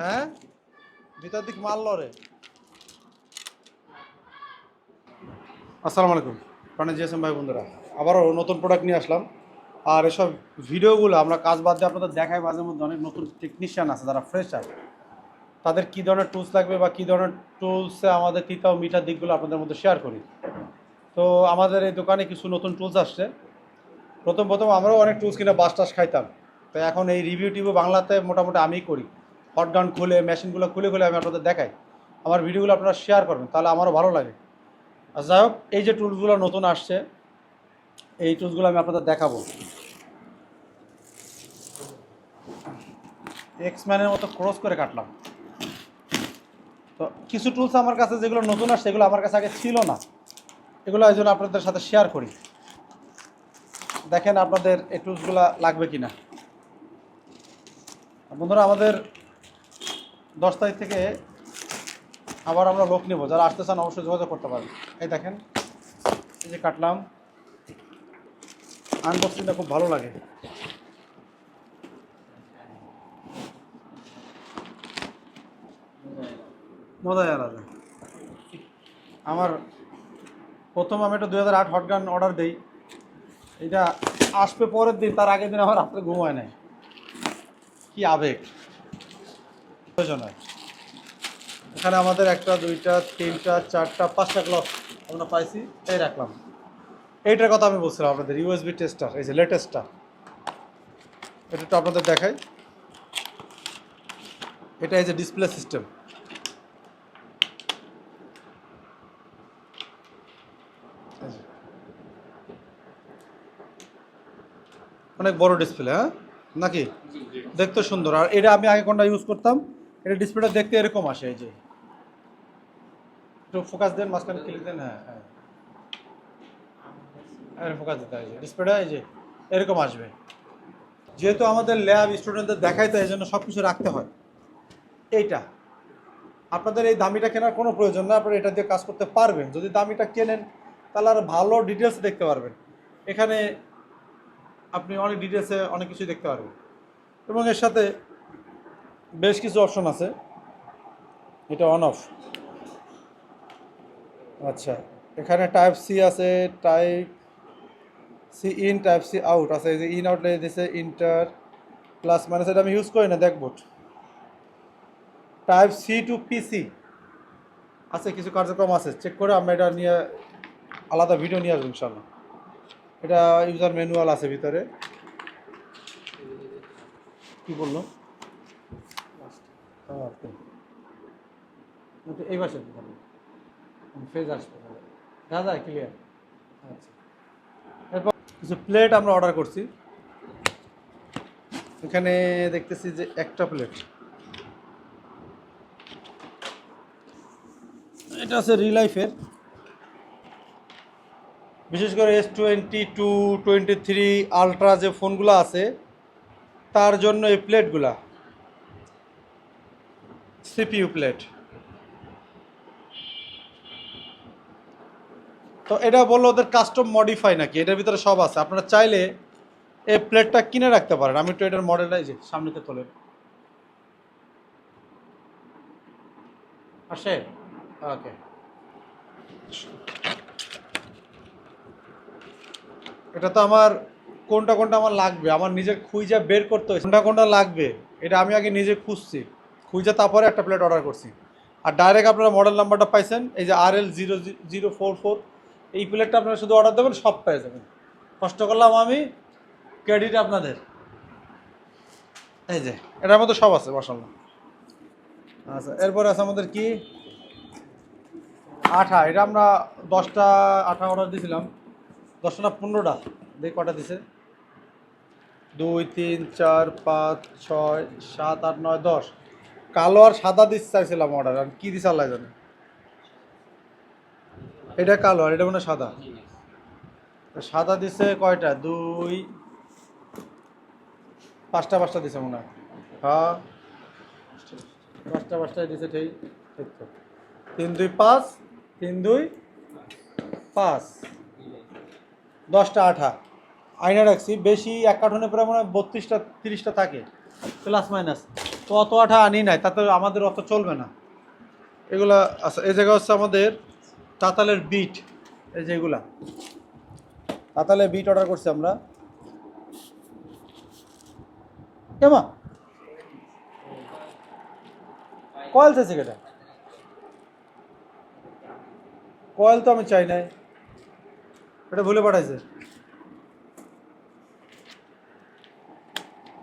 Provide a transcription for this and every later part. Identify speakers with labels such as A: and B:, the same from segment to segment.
A: হ্যাঁ ভিতর দিক মাল লড়ে আসসালামু আলাইকুম প্রাণে জিএসএম ভাই বন্ধুরা আবারও নতুন প্রোডাক্ট নিয়ে আসলাম আর এসব ভিডিওগুলো আমরা কাজ বাদ দিয়ে আপনাদের দেখাই মাঝে মধ্যে অনেক নতুন টেকনিশিয়ান আছে যারা ফ্রেশার তাদের কী ধরনের টুলস লাগবে বা কী ধরনের টুলসে আমাদের তিতা ও মিঠার দিকগুলো আপনাদের মধ্যে শেয়ার করি তো আমাদের এই দোকানে কিছু নতুন টুলস আসছে প্রথম প্রথম আমরাও অনেক টুলস কিনে বাস টাস খাইতাম তো এখন এই রিভিউ টিভিউ বাংলাতে মোটামুটি আমিই করি হটডাউন খুলে মেশিনগুলো খুলে খুলে আমি আপনাদের দেখাই আমার ভিডিওগুলো আপনারা শেয়ার করবেন তাহলে আমারও ভালো লাগে আর যাই হোক এই যে টুলসগুলো নতুন আসছে এই টুলসগুলো আমি আপনাদের দেখাবো ম্যানের মতো ক্রস করে কাটলাম তো কিছু টুলস আমার কাছে যেগুলো নতুন আসছে সেগুলো আমার কাছে আগে ছিল না এগুলো এই জন্য আপনাদের সাথে শেয়ার করি দেখেন আপনাদের এই টুলসগুলো লাগবে কি না বন্ধুরা আমাদের দশ তারিখ থেকে আবার আমরা লোক নেব যারা আসতে চান অবশ্যই যোগাযোগ করতে পারেন এই দেখেন এই যে কাটলাম আনবক্সিংটা খুব ভালো লাগে মজায় আলাদা আমার প্রথম আমি একটা দুই হাজার আট হটগান অর্ডার দিই এটা আসবে পরের দিন তার আগের দিন আমার রাত্রে ঘুমায় নাই কি আবেগ প্রয়োজন এখানে আমাদের একটা দুইটা তিনটা চারটা পাঁচটা ক্লক আমরা পাইছি এই রাখলাম এইটার কথা আমি বলছিলাম আপনাদের ইউএসবি টেস্টটা এই যে লেটেস্টটা এটা তো আপনাদের দেখাই এটা এই যে ডিসপ্লে সিস্টেম অনেক বড় ডিসপ্লে হ্যাঁ নাকি দেখতে সুন্দর আর এটা আমি আগে কোনটা ইউজ করতাম এটা ডিসপ্লেটা দেখতে এরকম আসে এই যে একটু ফোকাস দেন মাঝখানে ক্লিক দেন হ্যাঁ হ্যাঁ ফোকাস দিতে হয় ডিসপ্লেটা এই যে এরকম আসবে যেহেতু আমাদের ল্যাব স্টুডেন্টদের দেখাই তো এই জন্য সব কিছু রাখতে হয় এইটা আপনাদের এই দামিটা কেনার কোনো প্রয়োজন না আপনারা এটা দিয়ে কাজ করতে পারবেন যদি দামিটা কেনেন তাহলে আর ভালো ডিটেলস দেখতে পারবেন এখানে আপনি অনেক ডিটেলসে অনেক কিছু দেখতে পারবেন এবং এর সাথে বেশ কিছু অপশন আছে এটা অন অফ আচ্ছা এখানে টাইপ সি আছে type C in type C out আছে যে ইন আউট লেগে দিয়েছে ইন্টার প্লাস মাইনাস এটা আমি ইউজ করি না দেখব টাইপ সি টু পিসি আছে কিছু কার্যক্রম আছে চেক করে আমরা এটা নিয়ে আলাদা ভিডিও নিয়ে আসবো ইনশাল্লাহ এটা ইউজার ম্যানুয়াল আছে ভিতরে কি বললো ওকে এই দাদা ক্লিয়ার আচ্ছা এরপর কিছু প্লেট আমরা অর্ডার করছি এখানে দেখতেছি যে একটা প্লেট এটা আছে রিলাইফের বিশেষ করে S twenty two twenty three ultra যে ফোনগুলো আছে তার জন্য এই প্লেটগুলা সিপিইউ প্লেট তো এটা বললো ওদের কাস্টম মডিফাই নাকি এটার ভিতরে সব আছে আপনারা চাইলে এই প্লেটটা কিনে রাখতে পারেন আমি একটু এটার মডেলটা যে সামনেতে তোলেন আসে ওকে এটা তো আমার কোনটা কোনটা আমার লাগবে আমার নিজে খুঁজে বের করতে হয়েছে কোনটা কোনটা লাগবে এটা আমি আগে নিজে খুঁজছি খুঁজে তারপরে একটা প্লেট অর্ডার করছি আর ডাইরেক্ট আপনারা মডেল নাম্বারটা পাইছেন এই যে R L zero zero four four এই প্লেটটা আপনারা শুধু অর্ডার দেবেন সব পেয়ে যাবেন কষ্ট করলাম আমি ক্রেডিট আপনাদের এই যে এটার মধ্যে সব আছে বসাল আচ্ছা এরপরে আছে আমাদের কি আঠা এটা আমরা দশটা আঠা অর্ডার দিয়েছিলাম দশটা না পনেরোটা দেখ কটা দিছে দুই তিন চার পাঁচ ছয় সাত আট নয় দশ কালো আর সাদা দিতে চাইছিলাম অর্ডার আর কি দিস আল্লাহ জানে এটা কালো আর এটা মনে সাদা সাদা দিছে কয়টা দুই পাঁচটা পাঁচটা দিছে মনে হয় হ্যাঁ পাঁচটা পাঁচটা দিছে ঠিক ঠিক তো তিন দুই পাঁচ তিন দুই পাঁচ দশটা আঠা আয়না রাখছি বেশি এক কাঠনে প্রায় মনে হয় বত্রিশটা তিরিশটা থাকে প্লাস মাইনাস তো অত আঠা আনি নাই তাতে আমাদের অত চলবে না এগুলা আচ্ছা এই জায়গা হচ্ছে আমাদের তাতালের বিট এই যে এগুলা তাতালের বিট অর্ডার করছি আমরা কেমা কয়েল চাইছে কেটা কয়েল তো আমি চাই নাই এটা ভুলে পাঠাইছে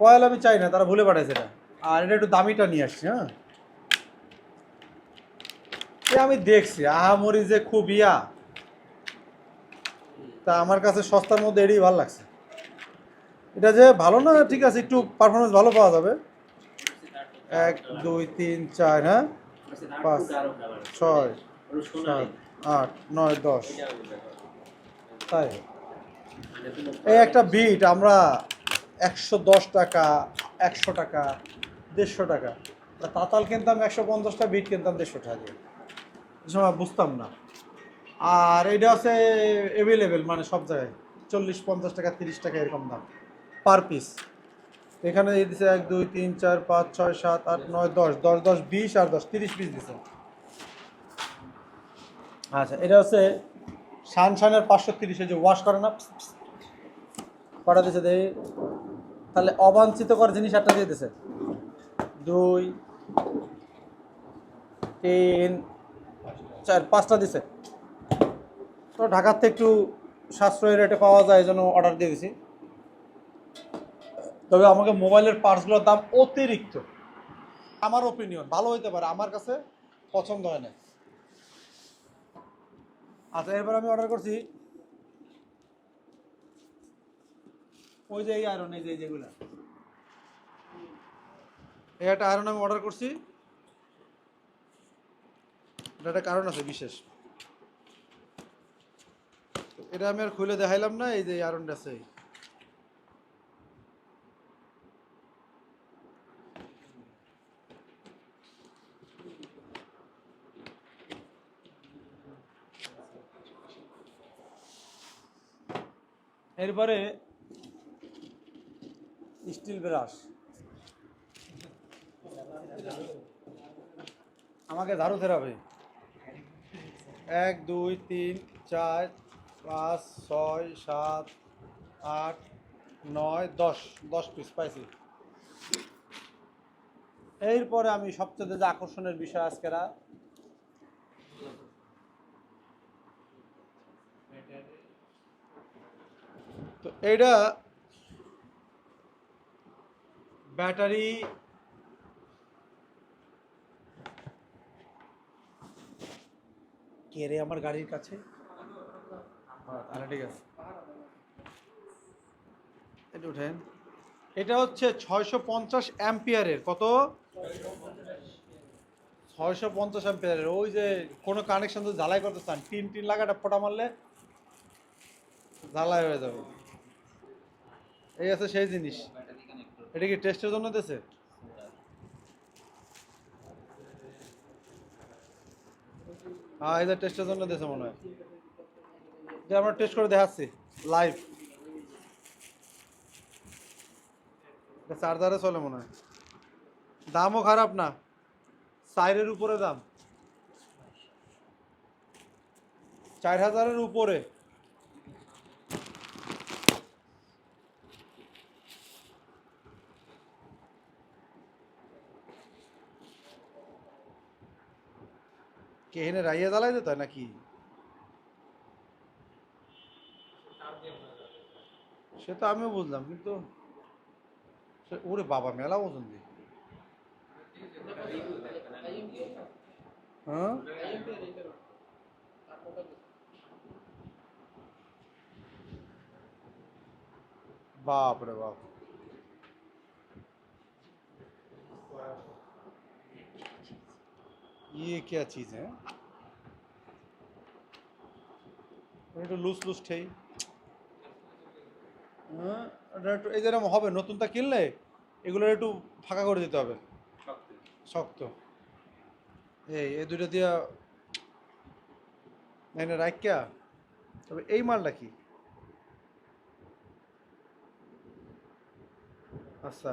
A: কয়েল আমি চাই না তারা ভুলে পাঠাইছে এটা আর এটা একটু দামিটা নিয়ে আসছি হ্যাঁ এ আমি দেখছি আহামরি যে খুব ইয়া তা আমার কাছে সস্তার মধ্যে এটাই ভালো লাগছে এটা যে ভালো না ঠিক আছে একটু পারফরমেন্স ভালো পাওয়া যাবে এক দুই তিন চার হ্যাঁ পাঁচ ছয় সাত আট নয় দশ তাই এই একটা বিট আমরা একশো দশ টাকা একশো টাকা দেড়শো টাকা তাতাল কিনতাম একশো পঞ্চাশটা বিট কিনতাম দেড়শো টাকা দিয়ে সময় বুঝতাম না আর এটা আছে অ্যাভেলেবেল মানে সব জায়গায় চল্লিশ পঞ্চাশ টাকা তিরিশ টাকা এরকম দাম পার পিস এখানে দিছে এক দুই তিন চার পাঁচ ছয় সাত আট নয় দশ দশ দশ বিশ আর দশ তিরিশ পিস দিছে আচ্ছা এটা হচ্ছে সানের পাঁচশো তিরিশে যে ওয়াশ করে না কটা দিছে দে তাহলে অবাঞ্ছিতকর জিনিস একটা দিয়ে দিছে দুই তিন চার পাঁচটা দিছে তো ঢাকার থেকে একটু সাশ্রয়ী রেটে পাওয়া যায় জন্য অর্ডার দিয়ে দিছি তবে আমাকে মোবাইলের পার্টসগুলোর দাম অতিরিক্ত আমার ওপিনিয়ন ভালো হইতে পারে আমার কাছে পছন্দ হয় না আচ্ছা এরপর আমি অর্ডার করছি ওই যে এই আয়রন এই যে যেগুলো এই একটা আয়রন আমি অর্ডার করছি এটা একটা কারণ আছে বিশেষ এটা আমি আর খুলে দেখাইলাম না এই যে আয়রনটা আছে এরপরে স্টিল ব্রাশ আমাকে দারু ফেরাবে এক দুই তিন চার পাঁচ ছয় সাত আট নয় দশ দশ পিস পাইছি এরপরে আমি সবচেয়ে যে আকর্ষণের বিষয় আজকেরা তো এটা ব্যাটারি কে রে আমার গাড়ির কাছে ঠিক আছে এটা উঠেন এটা হচ্ছে ছয়শো পঞ্চাশ অ্যাম্পিয়ারের কত ছয়শো পঞ্চাশ অ্যাম্পিয়ারের ওই যে কোনো কানেকশন তো জ্বালাই করতে চান টিন টিন লাগাটা ফোটা মারলে জ্বালাই হয়ে যাবে এই আছে সেই জিনিস এটা কি টেস্টের জন্য দিয়েছে হ্যাঁ এই যে টেস্টের জন্য দিয়েছে মনে হয় যে আমরা টেস্ট করে দেখাচ্ছি লাইভ চার্জারে চলে মনে হয় দামও খারাপ না চারের উপরে দাম চার হাজারের উপরে এনে রাইয়া জ্বালাই দিত নাকি সে তো আমিও বুঝলাম কিন্তু ওরে বাবা মেলা ওজন দিয়ে হ্যাঁ বাপরে বাপ ये क्या चीज़ है একটু লুজ লুজ ঠেই এটা একটু এই যেরকম হবে নতুনটা কিনলে এগুলো একটু ফাঁকা করে দিতে হবে শক্ত এই এই দুইটা দিয়া নাই না রাখিয়া তবে এই মালটা কি আচ্ছা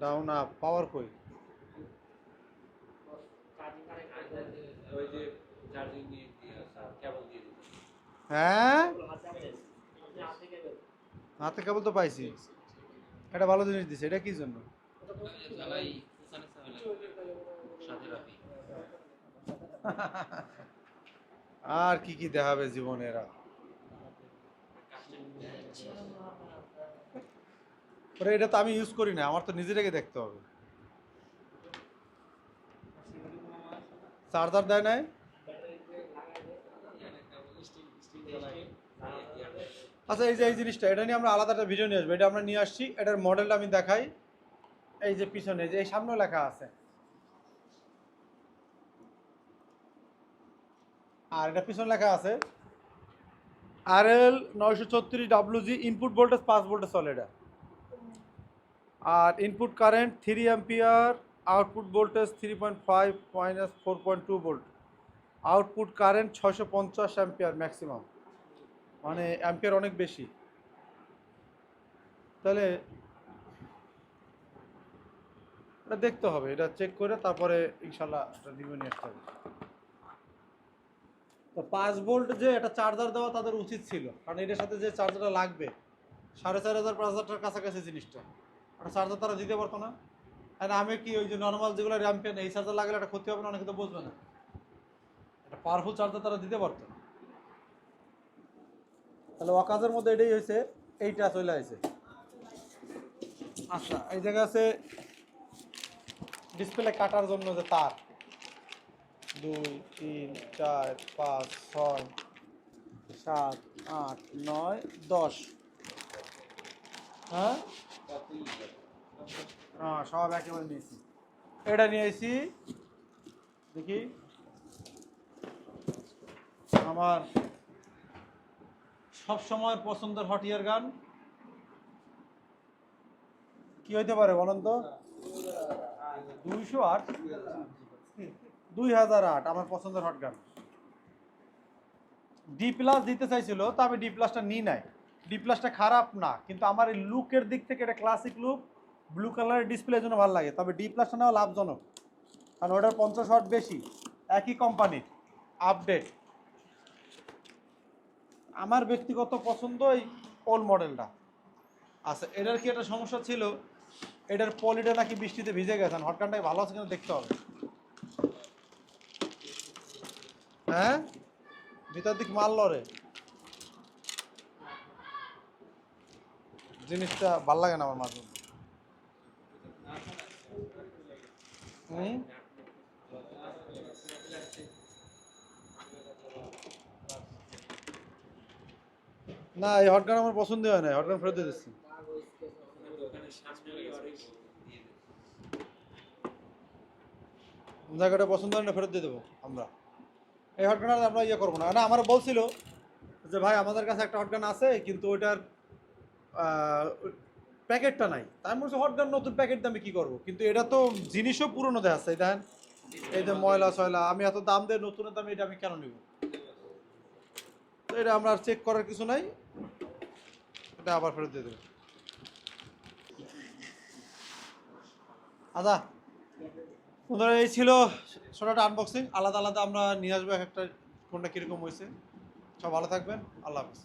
A: ডাউন আপ পাওয়ার কই হ্যাঁ হাতে কেবল তো পাইছি এটা ভালো জিনিস দিছে এটা কি জন্য আর কি কি দেখাবে জীবনেরা ওরে এটা তো আমি ইউজ করি না আমার তো নিজেরাকে দেখতে হবে চার্জার দেয় নাই আচ্ছা এই যে এই জিনিসটা এটা নিয়ে আমরা আলাদা একটা ভিডিও নিয়ে আসবো এটা আমরা নিয়ে আসছি এটার মডেলটা আমি দেখাই এই যে পিছনে যে এই সামনে লেখা আছে আর এটা পিছনে লেখা আছে আর এল নয়শো ছত্রিশ ডাব্লুজি ইনপুট ভোল্টেজ পাঁচ ভোল্টেজ চলে এটা আর input current three ampere output voltage three point five minus four point two volt output current ছশো পঞ্চাশ অ্যাম্পিয়ার ম্যাক্সিমাম মানে অ্যাম্পিয়ার অনেক বেশি তাহলে এটা দেখতে হবে এটা চেক করে তারপরে ইনশাল্লাহ এটা রিভিউ নিয়ে আসতে হবে তো পাঁচ ভোল্ট যে এটা চার্জার দেওয়া তাদের উচিত ছিল কারণ এটার সাথে যে চার্জারটা লাগবে সাড়ে চার হাজার পাঁচ হাজার টাকার কাছাকাছি জিনিসটা একটা চার্জার তারা দিতে পারতো না আর আমি কি ওই যে নর্মাল যেগুলো র্যাম্পেন এই চার্জার লাগালে একটা ক্ষতি হবে না অনেকে তো বুঝবে না একটা পাওয়ারফুল চার্জার তারা দিতে পারতো তাহলে অকাজের মধ্যে এটাই হয়েছে এইটা চলে আসে আচ্ছা এই জায়গা আছে ডিসপ্লে কাটার জন্য যে তার দুই তিন চার পাঁচ ছয় সাত আট নয় দশ হ্যাঁ হ্যাঁ, সব একেবারে নিয়েছি এটা নিয়েছি দেখি আমার সব সময় পছন্দের ইয়ার গান কি হইতে পারে বলেন তো দুইশো আট দুই হাজার আট আমার পছন্দের হট গান ডি প্লাস দিতে চাইছিল তো আমি ডি প্লাসটা নিই নাই ডি প্লাসটা খারাপ না কিন্তু আমার এই লুকের দিক থেকে এটা ক্লাসিক লুক ব্লু কালারের ডিসপ্লের জন্য ভালো লাগে তবে ডি প্লাসটা নেওয়া লাভজনক কারণ ওটার পঞ্চাশ ওয়াট বেশি একই কোম্পানির আপডেট আমার ব্যক্তিগত পছন্দ এই ওল্ড মডেলটা আচ্ছা এটার কি একটা সমস্যা ছিল এটার পলিটা নাকি বৃষ্টিতে ভিজে গেছেন হটকানটাই ভালো আছে কিনা দেখতে হবে হ্যাঁ ভিতর দিক মাল লড়ে জিনিসটা ভাল লাগে না আমার মাঝে না এই হটগান আমার পছন্দ হয় না হটগান ফেরত দিয়ে দিচ্ছি জায়গাটা পছন্দ হয় না ফেরত দিয়ে দেবো আমরা এই হটগান আমরা ইয়ে করবো না না আমার বলছিল যে ভাই আমাদের কাছে একটা হটগান আছে কিন্তু ওইটার প্যাকেটটা নাই আমি বলছি হরদার নতুন প্যাকেট দামে কি করব কিন্তু এটা তো জিনিসও পুরনো দেয়া আছে দেখেন এই যে ময়লা সয়লা আমি এত দাম দেয় নতুনের দামে এটা আমি কেন নিব এটা আমরা আর চেক করার কিছু নাই এটা আবার ফেরত দিয়ে দেবেন আদা আচ্ছা, বন্ধুরা এই ছিল ছোটোটা আনবক্সিং আলাদা আলাদা আমরা নিয়ে আসবো একটা কোনটা কীরকম হয়েছে সব ভালো থাকবেন আল্লাহ হাফিজ